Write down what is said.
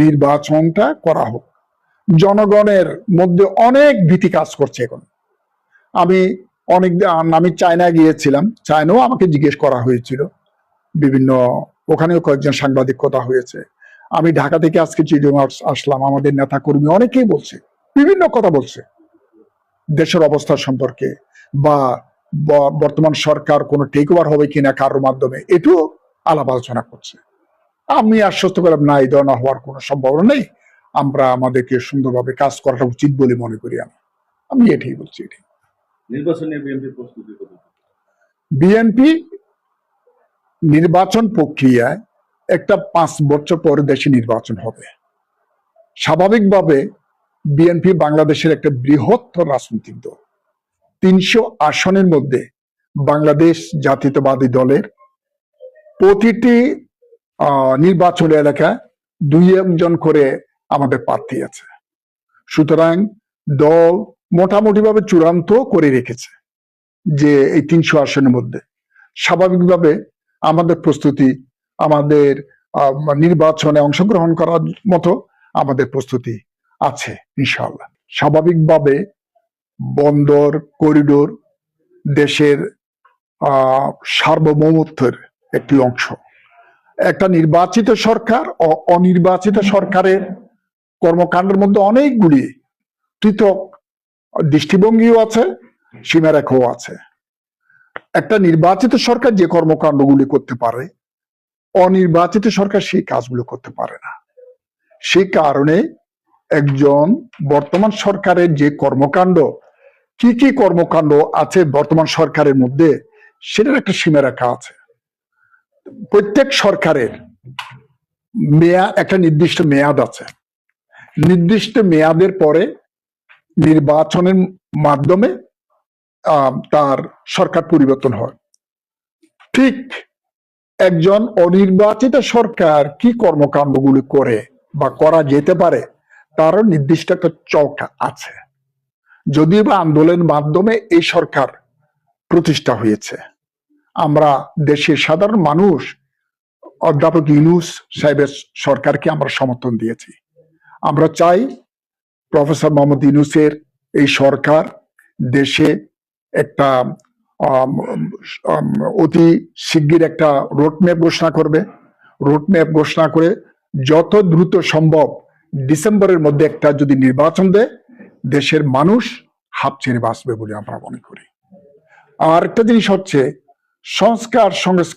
নির্বাচনটা করা হোক। জনগণের মধ্যে অনেক ভীতি কাজ করছে এখন। আমি অনেক আমি চায়না গিয়েছিলাম। চায়নাও আমাকে জিজ্ঞেস করা হয়েছিল। বিভিন্ন, ওখানেও কয়েকজন সাংবাদিক কথা হয়েছে। আমি ঢাকা থেকে আজকে চিডিং আসলাম। আমাদের নেতা কর্মী অনেকেই বলছে, বিভিন্ন কথা বলছে, দেশের অবস্থা সম্পর্কে বা বর্তমান সরকার কোনো টেক ওভার হবে কিনা কারোর মাধ্যমে এটুও আলাপ আলোচনা করছে। আমি আশ্বস্ত করলাম না এই ধরনের হওয়ার কোনো সম্ভাবনা নেই। আমরা আমাদেরকে সুন্দরভাবে কাজ করাটা উচিত বলে মনে করি আমি। আমি এটাই বলছি এটাই। নির্বাচনে প্রস্তুতি বিএনপি নির্বাচন প্রক্রিয়ায় একটা পাঁচ বছর পরে দেশে নির্বাচন হবে। স্বাভাবিকভাবে বিএনপি বাংলাদেশের একটা বৃহত্তর রাজনৈতিক দল। তিনশো আসনের মধ্যে বাংলাদেশ জাতীয়তাবাদী দলের প্রতিটি নির্বাচনী এলাকায় দুই একজন করে আমাদের প্রার্থী আছে। সুতরাং দল মোটামুটিভাবে চূড়ান্ত করে রেখেছে যে এই তিনশো আসনের মধ্যে। স্বাভাবিকভাবে আমাদের প্রস্তুতি আমাদের নির্বাচনে অংশগ্রহণ করার মতো আমাদের প্রস্তুতি আছে ইনশাআল্লাহ। স্বাভাবিকভাবে বন্দর করিডোর দেশের আহ, সার্বভৌমত্বের একটি অংশ। একটা নির্বাচিত সরকার ও অনির্বাচিত সরকারের কর্মকাণ্ডের মধ্যে অনেকগুলি পৃথক দৃষ্টিভঙ্গিও আছে, সীমারেখাও আছে। একটা নির্বাচিত সরকার যে কর্মকাণ্ডগুলি করতে পারে, অনির্বাচিত সরকার সেই কাজগুলো করতে পারে না। সেই কারণে একজন বর্তমান সরকারের যে কর্মকাণ্ড, কি কি কর্মকাণ্ড আছে বর্তমান সরকারের মধ্যে, সেটার একটা সীমারেখা আছে। প্রত্যেক সরকারের মেয়া, একটা নির্দিষ্ট মেয়াদ আছে। নির্দিষ্ট মেয়াদের পরে নির্বাচনের মাধ্যমে তার সরকার পরিবর্তন হয়। ঠিক একজন অনির্বাচিত সরকার কি কর্মকাণ্ডগুলি করে বা করা যেতে পারে, তারও নির্দিষ্ট একটা চক আছে। যদিও বা আন্দোলনের মাধ্যমে এই সরকার প্রতিষ্ঠা হয়েছে। আমরা দেশের সাধারণ মানুষ, অধ্যাপক ইউনুস সাহেবের সরকারকে আমরা সমর্থন দিয়েছি। আমরা চাই প্রফেসর মোহাম্মদ ইউনুসের এই সরকার দেশে একটা অতি শিগগির একটা রোডম্যাপ ঘোষণা করবে। রোডম্যাপ ঘোষণা করে যত দ্রুত সম্ভব ডিসেম্বরের মধ্যে একটা যদি নির্বাচন দেয়, দেশের মানুষ হাফ ছেড়ে বাঁচবে বলে আমরা মনে করি। আর একটা জিনিস হচ্ছে সংস্কার সংস্কার।